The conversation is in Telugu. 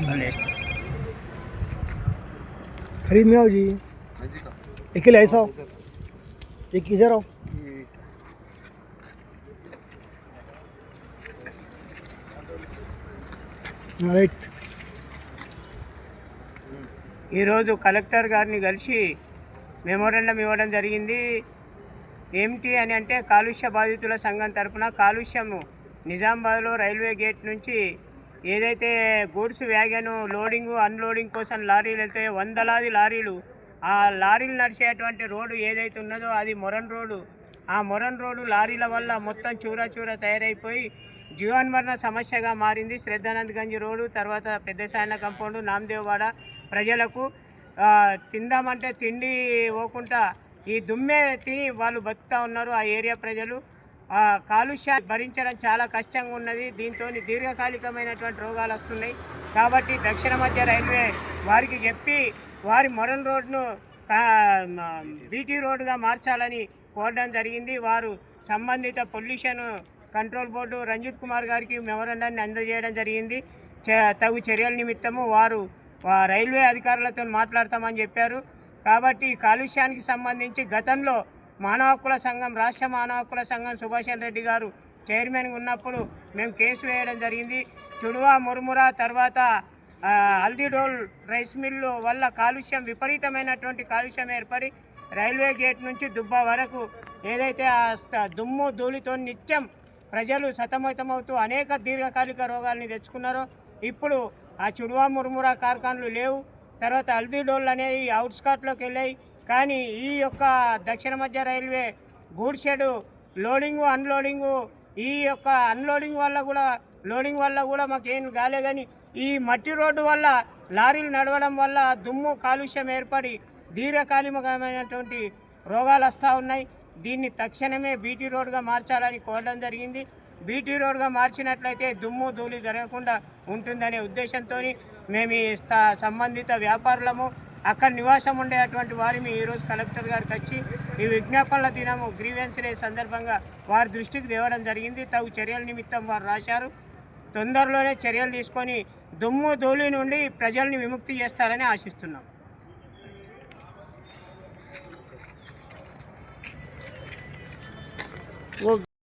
వాళ్ళు వేస్తారు करीब में आओ जी अकेले ऐसा आओ एक इधर आओ రైట్ ఈరోజు కలెక్టర్ గారిని కలిసి మెమోరండం ఇవ్వడం జరిగింది ఏమిటి అని అంటే కాలుష్య బాధితుల సంఘం తరపున కాలుష్యము నిజామాబాద్లో రైల్వే గేట్ నుంచి ఏదైతే గూడ్స్ వ్యాగను లోడింగ్ అన్లోడింగ్ కోసం లారీలు వెళ్తే వందలాది లారీలు. ఆ లారీలు నడిచేటువంటి రోడ్డు ఏదైతే ఉన్నదో అది మొరన్ రోడ్డు. ఆ మొరన్ రోడ్డు లారీల వల్ల మొత్తం చూరా చూరా తయారైపోయి జీవన్మరణ సమస్యగా మారింది శ్రద్ధానంద్ గంజ్ రోడ్డు తర్వాత పెద్ద సాయన కంపౌండ్ నామదేవ్వాడ ప్రజలకు తిందామంటే తిండి పోకుండా ఈ దుమ్మే తిని వాళ్ళు బతుకుతా ఉన్నారు ఆ ఏరియా ప్రజలు. కాలుష్యాన్ని భరించడం చాలా కష్టంగా ఉన్నది. దీంతో దీర్ఘకాలికమైనటువంటి రోగాలు వస్తున్నాయి. కాబట్టి దక్షిణ మధ్య రైల్వే వారికి చెప్పి వారి మొరన్ రోడ్ను బీటీ రోడ్డుగా మార్చాలని కోరడం జరిగింది. వారు సంబంధిత pollution control board Ranjith Kumar గారికి మెమోరండాన్ని అందజేయడం జరిగింది. చ- తగు చర్యల నిమిత్తము వారు రైల్వే అధికారులతో మాట్లాడతామని చెప్పారు. కాబట్టి కాలుష్యానికి సంబంధించి గతంలో మానవ హక్కుల సంఘం రాష్ట్ర మానవ హక్కుల సంఘం సుభాషన్ రెడ్డి గారు చైర్మన్గా ఉన్నప్పుడు మేము కేసు వేయడం జరిగింది. చుడువా మురుమురా తర్వాత హల్దీడోల్ రైస్ మిల్లు వల్ల కాలుష్యం విపరీతమైనటువంటి కాలుష్యం ఏర్పడి రైల్వే గేట్ నుంచి దుబ్బ వరకు ఏదైతే ఆ దుమ్ము ధూళితో నిత్యం ప్రజలు సతమతమవుతూ అనేక దీర్ఘకాలిక రోగాల్ని తెచ్చుకున్నారో ఇప్పుడు ఆ చుడువా మురుమురా కార్ఖాన్లు లేవు. తర్వాత హల్దీడోల్ అనేవి అవుట్స్కట్లోకి వెళ్ళాయి. కానీ ఈ యొక్క దక్షిణ మధ్య railway good shed loading unloading ఈ యొక్క అన్లోడింగ్ వల్ల కూడా లోడింగ్ వల్ల కూడా మాకేం కాలే కానీ ఈ మట్టి రోడ్డు వల్ల లారీలు నడవడం వల్ల దుమ్ము కాలుష్యం ఏర్పడి దీర్ఘకాలికమైనటువంటి రోగాలు వస్తూ ఉన్నాయి. దీన్ని తక్షణమే బీటీ రోడ్గా మార్చాలని కోరడం జరిగింది. బీటీ రోడ్గా మార్చినట్లయితే దుమ్ము ధూళి జరగకుండా ఉంటుందనే ఉద్దేశంతో మేము ఈ సంబంధిత వ్యాపారులము అక్కడ నివాసం ఉండేటువంటి వారిని ఈరోజు కలెక్టర్ గారికి వచ్చి ఈ విజ్ఞాపనల దినము గ్రీవెన్స్ డే సందర్భంగా వారి దృష్టికి తేవడం జరిగింది. తగు చర్యల నిమిత్తం వారు రాశారు. తొందరలోనే చర్యలు తీసుకొని దుమ్ము ధూళి నుండి ప్రజల్ని విముక్తి చేస్తారని ఆశిస్తున్నాం.